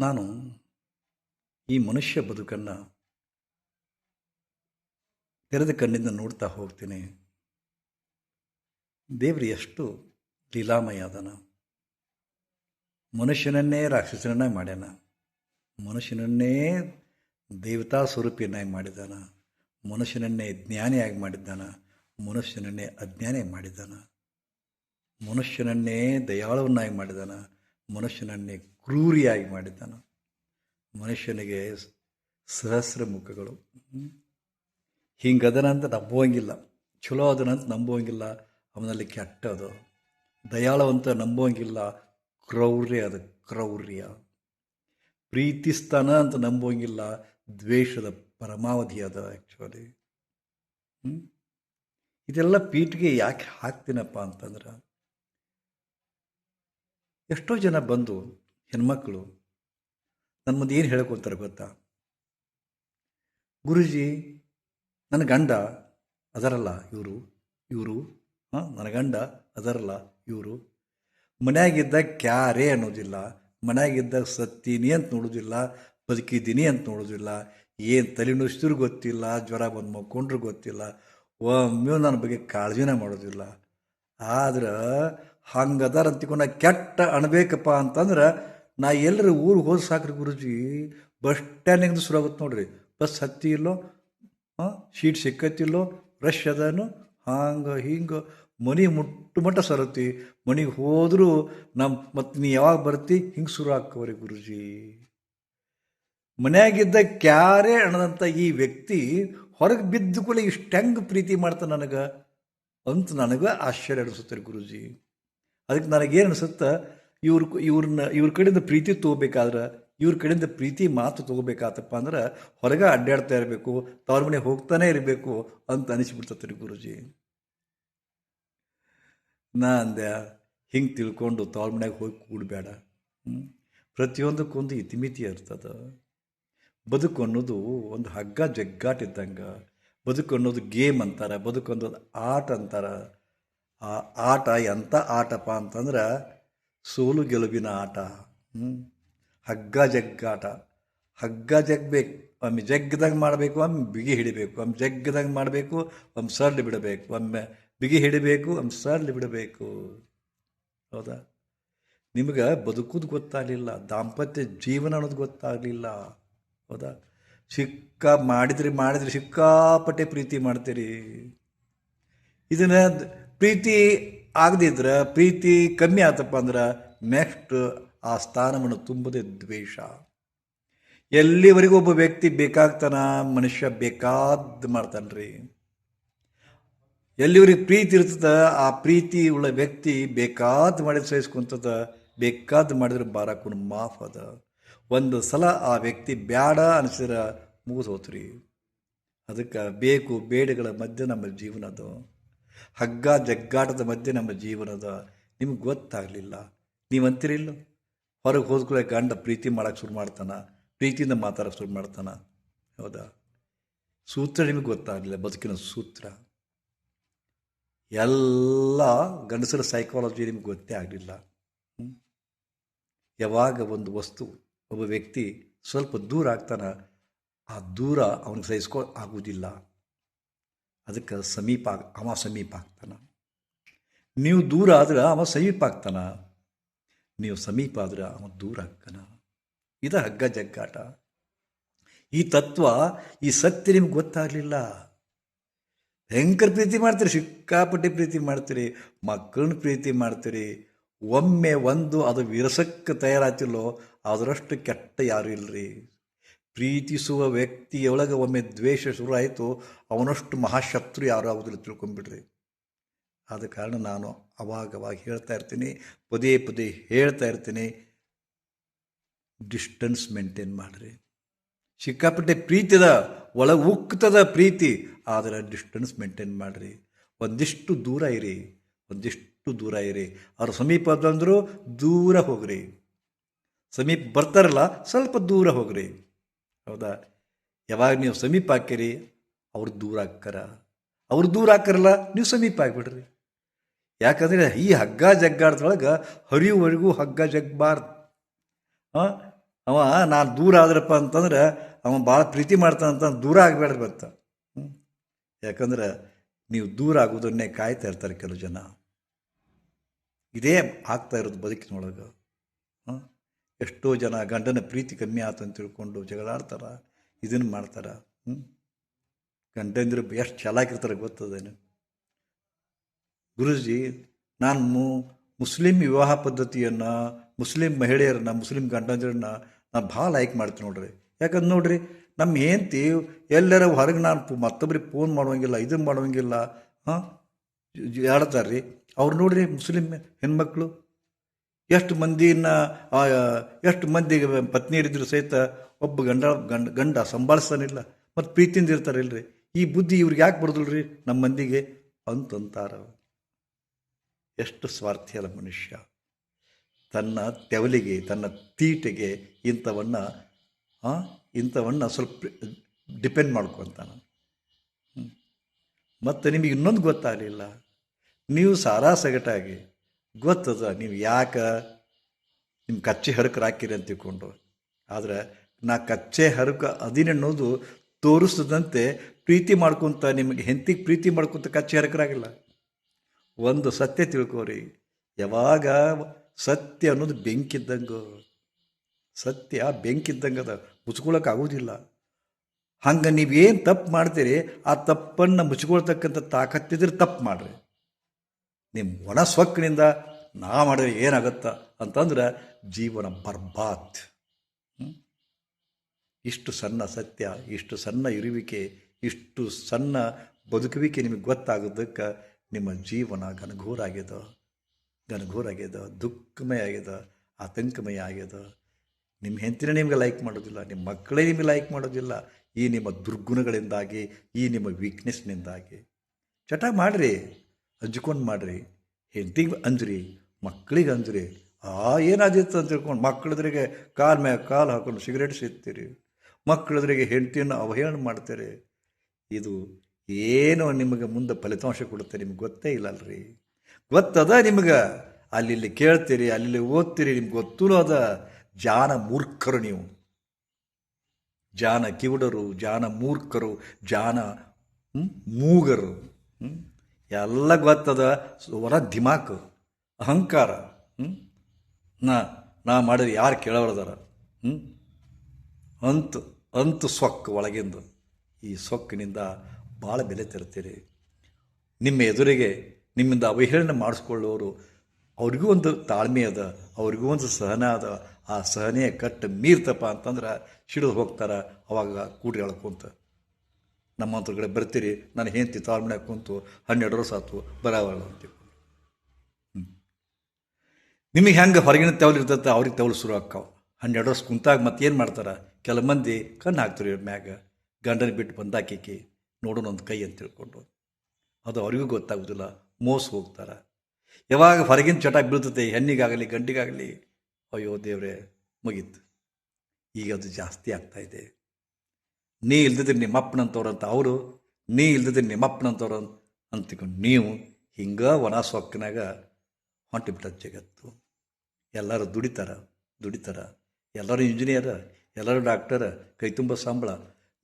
ನಾನು ಈ ಮನುಷ್ಯ ಬದುಕನ್ನು ತೆರೆದ ಕಣ್ಣಿಂದ ನೋಡ್ತಾ ಹೋಗ್ತೀನಿ. ದೇವರು ಎಷ್ಟು ಲೀಲಾಮಯ ಅದನ ಮನುಷ್ಯನನ್ನೇ ರಾಕ್ಷಸನನ್ನಾಗಿ ಮಾಡ್ಯಾನ. ಮನುಷ್ಯನನ್ನೇ ದೇವತಾ ಸ್ವರೂಪಿಯನ್ನಾಗಿ ಮಾಡಿದ್ದಾನ. ಮನುಷ್ಯನನ್ನೇ ಜ್ಞಾನಿಯಾಗಿ ಮಾಡಿದ್ದಾನ. ಮನುಷ್ಯನನ್ನೇ ಅಜ್ಞಾನಿಯಾಗಿ ಮಾಡಿದ್ದಾನ. ಮನುಷ್ಯನನ್ನೇ ದಯಾಳುವನ್ನಾಗಿ ಮಾಡಿದ್ದಾನ. ಮನುಷ್ಯನನ್ನೇ ಕ್ರೂರಿಯಾಗಿ ಮಾಡಿದ್ದಾನ. ಮನುಷ್ಯನಿಗೆ ಸಹಸ್ರ ಮುಖಗಳು. ಹಿಂಗದನಂತ ನಂಬುವಂಗಿಲ್ಲ. ಚಲೋ ಅದನಂತ ನಂಬುವಂಗಿಲ್ಲ. ಅವನಲ್ಲಿ ಕೆಟ್ಟದು ದಯಾಳವಂತ ನಂಬುವಂಗಿಲ್ಲ. ಕ್ರೌರ್ಯ ಅದು ಕ್ರೌರ್ಯ. ಪ್ರೀತಿಸ್ತಾನ ಅಂತ ನಂಬುವಂಗಿಲ್ಲ. ದ್ವೇಷದ ಪರಮಾವಧಿ ಅದ ಆ್ಯಕ್ಚುಲಿ ಇದೆಲ್ಲ ಪೀಠಿಗೆ ಯಾಕೆ ಹಾಕ್ತೀನಪ್ಪ ಅಂತಂದ್ರೆ ಎಷ್ಟೋ ಜನ ಬಂದು ಹೆಣ್ಮಕ್ಳು ನನ್ನ ಮುಂದೆ ಏನು ಹೇಳ್ಕೊತಾರೆ ಗೊತ್ತಾ? ಗುರುಜಿ ನನ್ನ ಗಂಡ ಅದರಲ್ಲ ಇವರು ಇವರು, ಹಾಂ ನನ್ನ ಗಂಡ ಅದರಲ್ಲ ಇವರು. ಮನ್ಯಾಗಿದ್ದ ಕ್ಯಾರೇ ಅನ್ನೋದಿಲ್ಲ, ಮನೆಯಾಗಿದ್ದಾಗ ಸತ್ತೀನಿ ಅಂತ ನೋಡೋದಿಲ್ಲ, ಬದುಕಿದ್ದೀನಿ ಅಂತ ನೋಡೋದಿಲ್ಲ, ಏನು ತಲೆ ನುಸಿದ್ರು ಗೊತ್ತಿಲ್ಲ, ಜ್ವರ ಬಂದು ಮಕ್ಕೊಂಡ್ರು ಗೊತ್ತಿಲ್ಲ, ಒಮ್ಮೆ ನನ್ನ ಬಗ್ಗೆ ಕಾಳಜಿನೇ ಮಾಡೋದಿಲ್ಲ. ಆದ್ರೆ ಹಂಗದಾರ ಅಂತಿಕೊಂಡು ಕೆಟ್ಟ ಅಣಬೇಕಪ್ಪ ಅಂತಂದ್ರೆ ನಾ ಎಲ್ಲರೂ ಊರಿಗೆ ಹೋದ ಸಾಕ್ರಿ ಗುರುಜಿ, ಬಸ್ ಸ್ಟ್ಯಾಂಡಿಂದ ಶುರು ಆಗುತ್ತೆ ನೋಡ್ರಿ. ಬಸ್ ಹತ್ತಿ ಇಲ್ಲೋ, ಹಾಂ ಶೀಟ್ ಸಿಕ್ಕತ್ತಿಲ್ಲೋ, ರಶ್ ಅದನು, ಹಂಗೆ ಹಿಂಗೆ ಮನೆ ಮುಟ್ಟು ಮಟ್ಟ ಸರತಿ. ಮನೆಗೆ ಹೋದರೂ ನಮ್ಮ ಮತ್ತು ನೀ ಯಾವಾಗ ಬರ್ತಿ ಹಿಂಗೆ ಶುರು ಹಾಕವ್ರಿ ಗುರುಜಿ. ಮನೆಯಾಗಿದ್ದ ಕ್ಯಾರೇ ಅಣದಂಥ ಈ ವ್ಯಕ್ತಿ ಹೊರಗೆ ಬಿದ್ದು ಕೂಡ ಇಷ್ಟು ಹೆಂಗೆ ಪ್ರೀತಿ ಮಾಡ್ತಾನೆ ನನಗೆ ಅಂತ ನನಗೆ ಆಶ್ಚರ್ಯ ಅನಿಸುತ್ತೆ ಗುರುಜಿ. ಅದಕ್ಕೆ ನನಗೇನು ಅನಿಸುತ್ತೆ, ಇವ್ರ ಇವ್ರನ್ನ ಇವ್ರ ಕಡೆಯಿಂದ ಪ್ರೀತಿ ತೊಗೋಬೇಕಾದ್ರೆ, ಇವ್ರ ಕಡೆಯಿಂದ ಪ್ರೀತಿ ಮಾತು ತೊಗೋಬೇಕಾತಪ್ಪ ಅಂದ್ರೆ, ಹೊರಗೆ ಅಡ್ಡಾಡ್ತಾ ಇರಬೇಕು, ತವ್ರ ಮನೆ ಹೋಗ್ತಾನೆ ಇರಬೇಕು ಅಂತ ಅನಿಸ್ಬಿಡ್ತತೆ ರೀ ಗುರುಜಿ. ನಾ ಅಂದೆ, ಹಿಂಗೆ ತಿಳ್ಕೊಂಡು ತವ್ರ ಮನೆಗೆ ಹೋಗಿ ಕೂಡಬೇಡ ಪ್ರತಿಯೊಂದಕ್ಕೊಂದು ಇತಿಮಿತಿ ಇರ್ತದೆ. ಬದುಕು ಅನ್ನೋದು ಒಂದು ಹಗ್ಗ ಜಗ್ಗಾಟ ಇದ್ದಂಗೆ, ಬದುಕು ಅನ್ನೋದು ಗೇಮ್ ಅಂತಾರೆ, ಬದುಕು ಅನ್ನೋದು ಆಟ ಅಂತಾರೆ ಆ ಆಟ ಎಂಥ ಆಟಪ್ಪ ಅಂತಂದ್ರೆ ಸೋಲು ಗೆಲುವಿನ ಆಟ ಹಗ್ಗ ಜಗ್ಗಾಟ ಹಗ್ಗ ಜಗ್ಬೇಕು, ಒಮ್ಮೆ ಜಗ್ಗದಂಗೆ ಮಾಡಬೇಕು, ಒಮ್ಮೆ ಬಿಗಿ ಹಿಡಿಬೇಕು. ಒಮ್ಮೆ ಜಗ್ಗದಂಗೆ ಮಾಡಬೇಕು, ಒಮ್ಮೆ ಸರ್ಲಿ ಬಿಡಬೇಕು. ಒಮ್ಮೆ ಬಿಗಿ ಹಿಡಿಬೇಕು, ಒಮ್ಮೆ ಸರ್ಲಿ ಬಿಡಬೇಕು. ಹೌದಾ? ನಿಮ್ಗೆ ಬದುಕುದು ಗೊತ್ತಾಗಲಿಲ್ಲ, ದಾಂಪತ್ಯ ಜೀವನ ಅನ್ನೋದು ಗೊತ್ತಾಗಲಿಲ್ಲ. ಹೌದಾ? ಸಿಕ್ಕ ಮಾಡಿದ್ರಿ ಮಾಡಿದ್ರಿ, ಸಿಕ್ಕಾಪಟ್ಟೆ ಪ್ರೀತಿ ಮಾಡ್ತೀರಿ. ಇದನ್ನು ಪ್ರೀತಿ ಆಗದಿದ್ರೆ ಪ್ರೀತಿ ಕಮ್ಮಿ ಆತಪ್ಪ ಅಂದ್ರೆ ನೆಕ್ಸ್ಟ್ ಆ ಸ್ಥಾನವನ್ನು ತುಂಬದೆ ದ್ವೇಷ. ಎಲ್ಲಿವರೆಗೂ ಒಬ್ಬ ವ್ಯಕ್ತಿ ಬೇಕಾಗ್ತಾನ, ಮನುಷ್ಯ ಬೇಕಾದ ಮಾಡ್ತಾನೆ ರೀ ಎಲ್ಲಿವರೆಗೆ ಪ್ರೀತಿ ಇರ್ತದ, ಆ ಪ್ರೀತಿ ಉಳ್ಳ ವ್ಯಕ್ತಿ ಬೇಕಾದ ಮಾಡಿದ್ರೆ ಸಹಿಸ್ಕೊಂತದ, ಬೇಕಾದ ಮಾಡಿದ್ರೆ ಬಾರಕ್ಕೂ ಮಾಫ್ ಅದ. ಒಂದು ಸಲ ಆ ವ್ಯಕ್ತಿ ಬ್ಯಾಡ ಅನಿಸಿದ್ರೆ ಮುಗಿದು ಹೋತ್ರಿ. ಅದಕ್ಕೆ ಬೇಕು ಬೇಡಗಳ ಮಧ್ಯೆ ನಮ್ಮ ಜೀವನ ಅದು. ಹಗ್ಗ ಜಗ್ಗಾಟದ ಮಧ್ಯೆ ನಮ್ಮ ಜೀವನದ ನಿಮ್ಗೆ ಗೊತ್ತಾಗಲಿಲ್ಲ. ನೀವಂತಿರಿಲ್ಲ ಹೊರಗೆ ಹೋದ್ಕೊಳ್ಳೆ ಗಂಡ ಪ್ರೀತಿ ಮಾಡೋಕ್ಕೆ ಶುರು ಮಾಡ್ತಾನ, ಪ್ರೀತಿಯಿಂದ ಮಾತಾಡೋಕೆ ಶುರು ಮಾಡ್ತಾನ. ಹೌದಾ? ಸೂತ್ರ ನಿಮಗೆ ಗೊತ್ತಾಗಲಿಲ್ಲ, ಬದುಕಿನ ಸೂತ್ರ. ಎಲ್ಲ ಗಂಡಸರ ಸೈಕಾಲಜಿ ನಿಮ್ಗೆ ಗೊತ್ತೇ ಆಗಲಿಲ್ಲ. ಯಾವಾಗ ಒಂದು ವಸ್ತು, ಒಬ್ಬ ವ್ಯಕ್ತಿ ಸ್ವಲ್ಪ ದೂರ ಆಗ್ತಾನ, ಆ ದೂರ ಅವನಿಗೆ ಸಹಿಸ್ಕೊ ಆಗುವುದಿಲ್ಲ ಅದಕ್ಕೆ ಸಮೀಪ ಅವ ಸಮೀಪ ಆಗ್ತಾನ. ನೀವು ದೂರ ಆದ್ರೆ ಅವ ಸಮೀಪ ಆಗ್ತಾನ. ನೀವು ಸಮೀಪ ಆದ್ರೆ ಅವ ದೂರ ಆಗ್ತಾನ. ಇದು ಹಗ್ಗ ಜಗ್ಗಾಟ. ಈ ತತ್ವ, ಈ ಸತ್ಯ ನಿಮ್ಗೆ ಗೊತ್ತಾಗಲಿಲ್ಲ. ಹೆಂಕರ್ ಪ್ರೀತಿ ಮಾಡ್ತೀರಿ, ಸಿಕ್ಕಾಪಟ್ಟೆ ಪ್ರೀತಿ ಮಾಡ್ತೀರಿ, ಮಕ್ಕಳನ್ನ ಪ್ರೀತಿ ಮಾಡ್ತೀರಿ. ಒಮ್ಮೆ ಒಂದು ಅದು ವಿರಸಕ್ಕೆ ತಯಾರಾತಿಲ್ಲೋ, ಅದರಷ್ಟು ಕೆಟ್ಟ ಯಾರು ಇಲ್ಲರಿ ಪ್ರೀತಿಸುವ ವ್ಯಕ್ತಿಯೊಳಗೆ ಒಮ್ಮೆ ದ್ವೇಷ ಶುರು ಆಯಿತು ಅವನಷ್ಟು ಮಹಾಶತ್ರು ಯಾರೂ ಆಗೋದಿಲ್ಲ ತಿಳ್ಕೊಂಬಿಡ್ರಿ ಆದ ಕಾರಣ ನಾನು ಅವಾಗವಾಗ ಹೇಳ್ತಾ ಇರ್ತೀನಿ, ಪದೇ ಪದೇ ಹೇಳ್ತಾ ಇರ್ತೀನಿ ಡಿಸ್ಟೆನ್ಸ್ ಮೇಂಟೈನ್ ಮಾಡಿರಿ. ಸಿಕ್ಕಾಪಟ್ಟೆ ಪ್ರೀತಿದ, ಒಳ ಉಕ್ತದ ಪ್ರೀತಿ, ಆದರೆ ಡಿಸ್ಟೆನ್ಸ್ ಮೇಂಟೈನ್ ಮಾಡಿರಿ. ಒಂದಿಷ್ಟು ದೂರ ಇರಿ, ಒಂದಿಷ್ಟು ದೂರ ಇರಿ. ಅವ್ರ ಸಮೀಪ ಬಂದರೂ ದೂರ ಹೋಗ್ರಿ. ಸಮೀಪ ಬರ್ತಾರಲ್ಲ, ಸ್ವಲ್ಪ ದೂರ ಹೋಗ್ರಿ. ಹೌದಾ? ಯಾವಾಗ ನೀವು ಸಮೀಪ ಹಾಕಿರಿ, ಅವ್ರು ದೂರ ಹಾಕ್ಕಾರ ಅವ್ರು ದೂರ ಹಾಕರಲ್ಲ ನೀವು ಸಮೀಪ ಆಗಿಬಿಡ್ರಿ. ಯಾಕಂದರೆ ಈ ಹಗ್ಗ ಜಗ್ಗಾಡ್ದೊಳಗೆ ಹರಿಯುವವರೆಗೂ ಹಗ್ಗ ಜಗ್ಬಾರ್ದು. ಹಾಂ? ಅವ, ನಾನು ದೂರ ಆದ್ರಪ್ಪ ಅಂತಂದ್ರೆ ಅವ ಭಾಳ ಪ್ರೀತಿ ಮಾಡ್ತಾನಂತ ದೂರ ಆಗಬೇಡ್ರಿ ಬತ್ತ ಯಾಕಂದ್ರೆ ನೀವು ದೂರ ಆಗೋದನ್ನೇ ಕಾಯ್ತಾ ಇರ್ತಾರೆ ಕೆಲವು ಜನ. ಇದೇ ಆಗ್ತಾ ಇರೋದು ಬದುಕಿನೊಳಗೆ. ಹಾಂ? ಎಷ್ಟೋ ಜನ ಗಂಡನ ಪ್ರೀತಿ ಕಮ್ಮಿ ಆತು ಅಂತ ತಿಳ್ಕೊಂಡು ಜಗಳಾಡ್ತಾರ ಇದನ್ನು ಮಾಡ್ತಾರ ಹ್ಞೂ ಗಂಡಂದಿರು ಎಷ್ಟು ಚಾಲಾಕಿರ್ತಾರೆ ಗೊತ್ತದೇನು? ಗುರುಜಿ, ನಾನು ಮುಸ್ಲಿಂ ವಿವಾಹ ಪದ್ಧತಿಯನ್ನು, ಮುಸ್ಲಿಂ ಮಹಿಳೆಯರನ್ನ, ಮುಸ್ಲಿಂ ಗಂಡಂದ್ರನ್ನ ನಾನು ಭಾಳ ಲೈಕ್ ಮಾಡ್ತೀನಿ ನೋಡ್ರಿ. ಯಾಕಂದ್ರೆ ನೋಡ್ರಿ ನಮ್ಮ ಹೆಂಡತಿ ಎಲ್ಲರ ಹೊರಗೆ ನಾನು ಮತ್ತೊಬ್ಬರಿಗೆ ಫೋನ್ ಮಾಡುವಂಗಿಲ್ಲ ಇದನ್ನು ಮಾಡುವಂಗಿಲ್ಲ, ಹಾಂ? ಆಡ್ತಾರೆ ರೀ ಅವ್ರು ನೋಡ್ರಿ ಮುಸ್ಲಿಂ ಹೆಣ್ಮಕ್ಳು. ಎಷ್ಟು ಮಂದಿನ ಎಷ್ಟು ಮಂದಿಗೆ ಇದ್ದರೂ ಸಹಿತ ಒಬ್ಬ ಗಂಡ ಗಂಡ ಗಂಡ ಸಂಭಾಳಿಸ್ತಾನಿಲ್ಲ. ಮತ್ತು ಪ್ರೀತಿಯಿಂದ ಇರ್ತಾರೆ ಇಲ್ರಿ ಈ ಬುದ್ಧಿ ಇವ್ರಿಗೆ ಯಾಕೆ ಬರೋದಿಲ್ರಿ ನಮ್ಮ ಮಂದಿಗೆ ಅಂತಂತಾರ ಎಷ್ಟು ಸ್ವಾರ್ಥಿ ಅಲ್ಲ ಮನುಷ್ಯ. ತನ್ನ ತೆವಲಿಗೆ, ತನ್ನ ತೀಟೆಗೆ ಇಂಥವನ್ನ ಇಂಥವನ್ನ ಸ್ವಲ್ಪ ಡಿಪೆಂಡ್ ಮಾಡ್ಕೊತಾನ ಮತ್ತು ನಿಮಗೆ ಇನ್ನೊಂದು ಗೊತ್ತಾಗಲಿಲ್ಲ. ನೀವು ಸಾರಾ ಸಗಟಾಗಿ ಗೊತ್ತದ ನೀವು ಯಾಕೆ ನಿಮ್ಮ ಕಚ್ಚೆ ಹರಕರು ಹಾಕಿರಿ ಅಂತ ತಿಳ್ಕೊಂಡು. ಆದರೆ ನಾ ಕಚ್ಚೆ ಹರಕ ಅದೀನಿ ಅನ್ನೋದು ತೋರಿಸದಂತೆ ಪ್ರೀತಿ ಮಾಡ್ಕೊತ ನಿಮಗೆ ಹೆಂತಿಗೆ ಪ್ರೀತಿ ಮಾಡ್ಕೊತ ಕಚ್ಚೆ ಹರಕರಾಗಿಲ್ಲ. ಒಂದು ಸತ್ಯ ತಿಳ್ಕೋರಿ. ಯಾವಾಗ ಸತ್ಯ ಅನ್ನೋದು ಬೆಂಕಿದ್ದಂಗೆ. ಸತ್ಯ ಬೆಂಕಿದ್ದಂಗೆ ಅದ. ಮುಚ್ಕೊಳಕ್ಕೆ ಆಗೋದಿಲ್ಲ. ಹಂಗೆ ನೀವೇನು ತಪ್ಪು ಮಾಡ್ತೀರಿ, ಆ ತಪ್ಪನ್ನು ಮುಚ್ಕೊಳ್ತಕ್ಕಂಥ ತಾಕತ್ತಿದ್ರೆ ತಪ್ಪು ಮಾಡ್ರಿ. ನಿಮ್ಮ ಒಣ ಸೊಕ್ಕಿನಿಂದ ನಾ ಮಾಡಿದ್ರೆ ಏನಾಗುತ್ತೆ ಅಂತಂದ್ರೆ ಜೀವನ ಬರ್ಬಾತ್. ಇಷ್ಟು ಸಣ್ಣ ಸತ್ಯ, ಇಷ್ಟು ಸಣ್ಣ ಇರುವಿಕೆ, ಇಷ್ಟು ಸಣ್ಣ ಬದುಕುವಿಕೆ ನಿಮಗೆ ಗೊತ್ತಾಗೋದಕ್ಕೆ ನಿಮ್ಮ ಜೀವನ ಘನಘೋರ ಆಗ್ಯದ ಘನಘೋರ ಆಗ್ಯದ ದುಃಖಮಯ ಆಗ್ಯದ ಆತಂಕಮಯ ಆಗ್ಯದ ನಿಮ್ಮ ಹೆಂತಿನ ನಿಮಗೆ ಲೈಕ್ ಮಾಡೋದಿಲ್ಲ ನಿಮ್ಮ ಮಕ್ಕಳೇ ನಿಮಗೆ ಲೈಕ್ ಮಾಡೋದಿಲ್ಲ, ಈ ನಿಮ್ಮ ದುರ್ಗುಣಗಳಿಂದಾಗಿ, ಈ ನಿಮ್ಮ ವೀಕ್ನೆಸ್ನಿಂದಾಗಿ ಚಟ ಮಾಡಿರಿ. ಹಂಚ್ಕೊಂಡು ಮಾಡಿರಿ. ಹೆಂಡತಿಗೆ ಅಂಜ್ರಿ ಮಕ್ಕಳಿಗೆ ಅಂಜ್ರಿ. ಆ ಏನಾದಿತ್ತು ಅಂತ ತಿಳ್ಕೊಂಡು ಮಕ್ಕಳದ್ರಿಗೆ ಕಾಲ್ ಮ್ಯಾಗ ಕಾಲು ಹಾಕೊಂಡು ಸಿಗರೇಟ್ ಸಿಗ್ತೀರಿ. ಮಕ್ಕಳದ್ರಿಗೆ ಹೆಂಡತಿಯನ್ನು ಅವಹೇಳನ ಮಾಡ್ತೀರಿ. ಇದು ಏನು ನಿಮಗೆ ಮುಂದೆ ಫಲಿತಾಂಶ ಕೊಡುತ್ತೆ ನಿಮ್ಗೆ ಗೊತ್ತೇ ಇಲ್ಲಲ್ರಿ. ಗೊತ್ತದ ನಿಮ್ಗೆ? ಅಲ್ಲಿ ಇಲ್ಲಿ ಕೇಳ್ತೀರಿ ಅಲ್ಲಿ ಓದ್ತೀರಿ, ನಿಮ್ಗೆ ಗೊತ್ತೂ ಅದ. ಜಾನ ಮೂರ್ಖರು ನೀವು. ಜಾನ ಕಿವುಡರು, ಜಾನ ಮೂರ್ಖರು, ಜಾನ ಮೂಗರು? ಎಲ್ಲ ಗೊತ್ತದ. ಹೊರ ದಿಮಾಕು, ಅಹಂಕಾರ ಹ್ಞೂ ನಾ ನಾ ಮಾಡಿದ್ರೆ ಯಾರು ಕೇಳೋರ್ದಾರ ಹ್ಞೂ ಅಂತು ಅಂತು ಸೊಕ್ಕು ಒಳಗಿಂದು. ಈ ಸೊಕ್ಕಿನಿಂದ ಭಾಳ ಬೆಲೆ ತರ್ತೀರಿ ನಿಮ್ಮ ಎದುರಿಗೆ ನಿಮ್ಮಿಂದ ಅವಹೇಳನ ಮಾಡಿಸ್ಕೊಳ್ಳೋರು ಅವ್ರಿಗೂ ಒಂದು ತಾಳ್ಮೆ ಅದ, ಅವ್ರಿಗೂ ಒಂದು ಸಹನ ಅದ. ಆ ಸಹನೆಯ ಕಟ್ಟು ಮೀರ್ತಪ್ಪ ಅಂತಂದ್ರೆ ಸಿಡಿದು ಹೋಗ್ತಾರೆ ಅವಾಗ ಕೂಡಿ ಎಳ್ಕೊಂತ ನಮ್ಮಂತ್ರ ಕಡೆ ಬರ್ತೀರಿ. ನಾನು ಹೆಂಡತಿ ತಾಳ್ಮೆ ಕುಂತು ಹನ್ನೆರಡು ವರ್ಷ ಆತು ಬರಾವಲ್ಲ ಅಂತೀವಿ ನಿಮಗೆ ಹೆಂಗೆ ಹೊರಗಿನ ತೆವಲು ಇರ್ತೈತೆ, ಅವ್ರಿಗೆ ತೆವಲು ಶುರು ಆಕ್ಕಾವ ಹನ್ನೆರಡು ವರ್ಷ ಕುಂತಾಗ ಮತ್ತೆ ಏನು ಮಾಡ್ತಾರೆ? ಕೆಲ ಮಂದಿ ಕಣ್ಣು ಹಾಕ್ತಾರೆ ಇವ್ರ ಮ್ಯಾಗ. ಗಂಡನ ಬಿಟ್ಟು ಬಂದಾಕಿಕಿ, ನೋಡೋಣ ಒಂದು ಕೈ ಅಂತ ತಿಳ್ಕೊಂಡು. ಅದು ಅವ್ರಿಗೂ ಗೊತ್ತಾಗೋದಿಲ್ಲ, ಮೋಸ ಹೋಗ್ತಾರೆ. ಯಾವಾಗ ಹೊರಗಿನ ಚಟ ಬೀಳ್ತೈತೆ, ಹೆಣ್ಣಿಗಾಗಲಿ, ಗಂಡಿಗಾಗಲಿ, ಅಯ್ಯೋ ದೇವ್ರೆ, ಮುಗೀತು. ಈಗ ಅದು ಜಾಸ್ತಿ ಆಗ್ತಾ ಇದೆ. ನೀ ಇಲ್ದಿದ್ರೆ ಅಂತ ಅವರು, ನೀ ಇಲ್ದಿದ್ರೆ ಅಂತ ಅಂತಿಕೊಂಡು ನೀವು ಹಿಂಗೆ ಒಣ ಸೊಕ್ಕಿನಾಗ ಹೊಂಟಿಬಿಟ್ಟ ಜಗತ್ತು. ಎಲ್ಲರೂ ದುಡಿತಾರ ದುಡಿತಾರ. ಎಲ್ಲರೂ ಇಂಜಿನಿಯರ್ ಎಲ್ಲರೂ ಡಾಕ್ಟರ್ ಕೈ ತುಂಬ ಸಂಬಳ.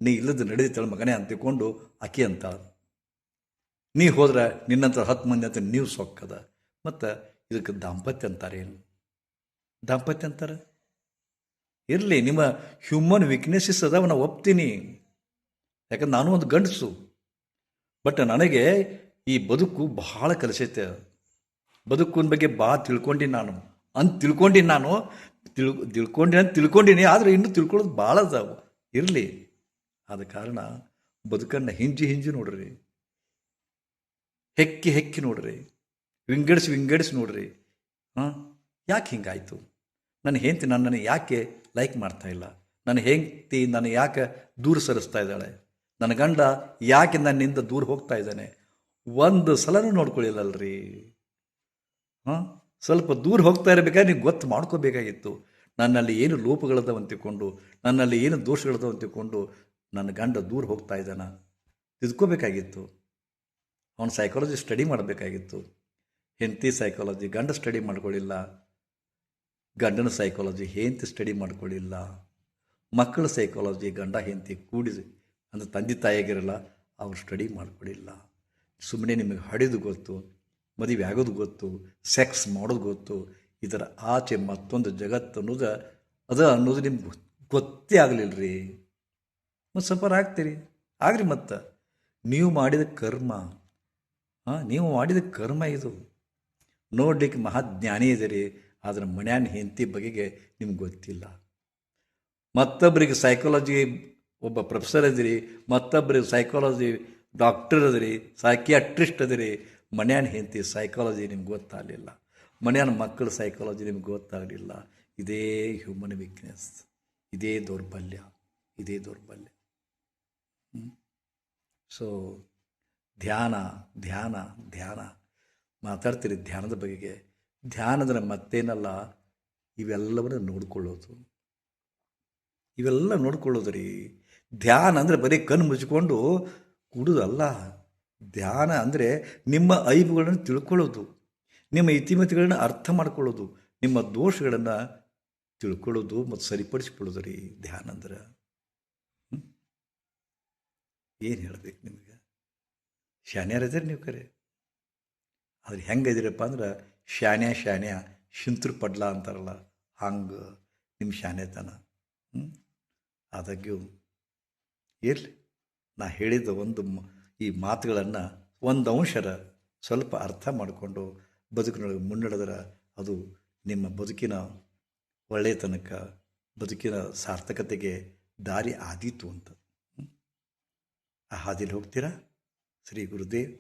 ನೀ ಇಲ್ಲದ ನಡೆದಿತ್ತಳ ಮಗನೇ ಅಂತಿಕೊಂಡು ಅಕ್ಕಿ ಅಂತ. ನೀ ಹೋದ್ರೆ ನಿನ್ನಂತ ಹತ್ತು ಮಂದಿ ಅಂತ ನೀವು ಸೊಕ್ಕದ. ಮತ್ತು ಇದಕ್ಕೆ ದಾಂಪತ್ಯ ಅಂತಾರೆ ಏನು? ದಾಂಪತ್ಯ ಅಂತಾರೆ? ಇರಲಿ, ನಿಮ್ಮ ಹ್ಯೂಮನ್ ವೀಕ್ನೆಸ್ಸಸ್ ಅದಾವ, ನಾ ಒಪ್ತೀನಿ. ಯಾಕಂದ್ರೆ ನಾನು ಒಂದು ಗಂಡಸು. ಬಟ್ ನನಗೆ ಈ ಬದುಕು ಬಹಳ ಕಲಿಸೈತೆ. ಬದುಕಿನ ಬಗ್ಗೆ ಭಾಳ ತಿಳ್ಕೊಂಡು ನಾನು. ಅಂತ ತಿಳ್ಕೊಂಡಿ ನಾನು, ತಿಳ್, ತಿಳ್ಕೊಂಡು ಅಂತ ತಿಳ್ಕೊಂಡಿನಿ, ಆದರೆ ಇನ್ನೂ ತಿಳ್ಕೊಳ್ಳೋದು ಭಾಳ ಅದಾವ. ಇರಲಿ. ಆದ ಕಾರಣ ಬದುಕನ್ನು ಹಿಂಜಿ ಹಿಂಜಿ ನೋಡ್ರಿ. ಹೆಕ್ಕಿ ಹೆಕ್ಕಿ ನೋಡ್ರಿ. ವಿಂಗಡಿಸಿ ವಿಂಗಡಿಸಿ ನೋಡ್ರಿ. ಹಾಂ? ಯಾಕೆ ಹಿಂಗಾಯ್ತು? ನನ್ನ ಹೆಂಡತಿ ನನ್ನನ್ನು ಯಾಕೆ ಲೈಕ್ ಮಾಡ್ತಾ ಇಲ್ಲ? ನನ್ನ ಹೆಂಡತಿ ನನ್ನ ಯಾಕೆ ದೂರ ಸರಿಸ್ತಾ ಇದ್ದಾಳೆ? ನನ್ನ ಗಂಡ ಯಾಕೆ ನನ್ನಿಂದ ದೂರ ಹೋಗ್ತಾ ಇದ್ದಾನೆ? ಒಂದು ಸಲನೂ ನೋಡ್ಕೊಳ್ಳಿಲ್ಲಲ್ರಿ. ಹಾಂ? ಸ್ವಲ್ಪ ದೂರ ಹೋಗ್ತಾ ಇರಬೇಕಾದ್ರೆ ನೀವು ಗೊತ್ತು ಮಾಡ್ಕೋಬೇಕಾಗಿತ್ತು. ನನ್ನಲ್ಲಿ ಏನು ಲೋಪಗಳದಾವ ಅಂತ ತಿಳ್ಕೊಂಡು ನನ್ನಲ್ಲಿ ಏನು ದೋಷಗಳದಾವ ಅಂತ ತಿಳ್ಕೊಂಡು ನನ್ನ ಗಂಡ ದೂರ ಹೋಗ್ತಾ ಇದ್ದಾನ? ತಿದ್ಕೋಬೇಕಾಗಿತ್ತು. ಅವನು ಸೈಕಾಲಜಿ ಸ್ಟಡಿ ಮಾಡಬೇಕಾಗಿತ್ತು. ಹೆಂಡತಿ ಸೈಕಾಲಜಿ ಗಂಡ ಸ್ಟಡಿ ಮಾಡ್ಕೊಳ್ಳಿಲ್ಲ. ಗಂಡನ ಸೈಕಾಲಜಿ ಹೆಂಡತಿ ಸ್ಟಡಿ ಮಾಡ್ಕೊಳ್ಳಿಲ್ಲ ಮಕ್ಕಳ ಸೈಕಾಲಜಿ ಗಂಡ ಹೆಂಡತಿ ಕೂಡಿ ಅಂದರೆ ತಂದೆ ತಾಯಿಯಾಗಿರಲ್ಲ, ಅವ್ರು ಸ್ಟಡಿ ಮಾಡ್ಕೊಳ್ಳಿಲ್ಲ ಸುಮ್ಮನೆ ನಿಮಗೆ ಹಡಿದು ಗೊತ್ತು, ಮದುವೆ ಆಗೋದು ಗೊತ್ತು ಸೆಕ್ಸ್ ಮಾಡೋದು ಗೊತ್ತು ಇದರ ಆಚೆ ಮತ್ತೊಂದು ಜಗತ್ತು ಅನ್ನೋದು, ಅದ ಅನ್ನೋದು ನಿಮ್ಗೆ ಗೊತ್- ಗೊತ್ತೇ ಆಗಲಿಲ್ಲ ರೀ ಮತ್ತು ಸಫರ್ ಆಗ್ತೀರಿ. ಆಗ್ರಿ ಮತ್ತು. ನೀವು ಮಾಡಿದ ಕರ್ಮ, ಹಾಂ, ನೀವು ಮಾಡಿದ ಕರ್ಮ ಇದು. ನೋಡಲಿಕ್ಕೆ ಮಹಾಜ್ಞಾನಿ ಇದೀರಿ. ಆದರೆ ಮನ್ಯಾನ ಹೆಂಡತಿ ಬಗೆಗೆ ನಿಮ್ಗೆ ಗೊತ್ತಿಲ್ಲ. ಮತ್ತೊಬ್ಬರಿಗೆ ಸೈಕಾಲಜಿ ಒಬ್ಬ ಪ್ರೊಫೆಸರ್ ಅದಿರಿ ಮತ್ತೊಬ್ಬರಿಗೆ ಸೈಕಾಲಜಿ ಡಾಕ್ಟರ್ ಅದಿರಿ ಸೈಕಿಯಾಟ್ರಿಸ್ಟ್ ಅದಿರಿ ಮನ್ಯಾನ ಹೆಂಡತಿ ಸೈಕಾಲಜಿ ನಿಮ್ಗೆ ಗೊತ್ತಾಗಲಿಲ್ಲ. ಮನ್ಯಾನ ಮಕ್ಕಳ ಸೈಕಾಲಜಿ ನಿಮ್ಗೆ ಗೊತ್ತಾಗಲಿಲ್ಲ. ಇದೇ ಹ್ಯೂಮನ್ ವೀಕ್ನೆಸ್ ಇದೇ ದೌರ್ಬಲ್ಯ ಇದೇ ದೌರ್ಬಲ್ಯ. ಸೊ ಧ್ಯಾನ ಧ್ಯಾನ ಧ್ಯಾನ. ಮಾತಾಡ್ತೀರಿ ಧ್ಯಾನದ ಬಗೆಗೆ. ಧ್ಯಾನದ ಮತ್ತೇನಲ್ಲ? ಇವೆಲ್ಲವನ್ನು ನೋಡಿಕೊಳ್ಳೋದು. ಇವೆಲ್ಲ ನೋಡ್ಕೊಳ್ಳೋದು ರೀ ಧ್ಯಾನ ಅಂದರೆ ಬರೀ ಕಣ್ಣು ಮುಚ್ಕೊಂಡು ಕುಡುದಲ್ಲ. ಧ್ಯಾನ ಅಂದರೆ ನಿಮ್ಮ ಐಬುಗಳನ್ನು ತಿಳ್ಕೊಳ್ಳೋದು. ನಿಮ್ಮ ಇತಿಮತಿಗಳನ್ನು ಅರ್ಥ ಮಾಡ್ಕೊಳ್ಳೋದು. ನಿಮ್ಮ ದೋಷಗಳನ್ನು ತಿಳ್ಕೊಳ್ಳೋದು ಮತ್ತು ಸರಿಪಡಿಸ್ಕೊಳ್ಳೋದು ರೀ ಧ್ಯಾನ ಅಂದ್ರೆ. ಏನು ಹೇಳಬೇಕು ನಿಮಗೆ? ಶಾನ್ಯಾರದಿರಿ ನೀವು ಕರೆ. ಆದರೆ ಹೆಂಗೆ ಇದೀರಪ್ಪ ಅಂದ್ರೆ ಶಾನ್ಯ ಶಾನ್ಯ ಶಿಂತ್ರ ಪಡ್ಲ ಅಂತಾರಲ್ಲ, ಹಂಗೆ ನಿಮ್ಮ ಶಾನ್ಯತನ ಹ್ಞೂ ಆದಾಗ್ಯೂ ಇರಲಿ, ನಾ ಹೇಳಿದ ಒಂದು ಈ ಮಾತುಗಳನ್ನು ಒಂದು ಅಂಶರ ಸ್ವಲ್ಪ ಅರ್ಥ ಮಾಡಿಕೊಂಡು ಬದುಕಿನೊಳಗೆ ಮುನ್ನಡೆದ್ರೆ ಅದು ನಿಮ್ಮ ಬದುಕಿನ ಒಳ್ಳೆಯತನಕ ಬದುಕಿನ ಸಾರ್ಥಕತೆಗೆ ದಾರಿ ಆದೀತು ಅಂತ. ಆ ಹಾದಿಲಿ ಹೋಗ್ತೀರಾ? ಶ್ರೀ ಗುರುದೇವ್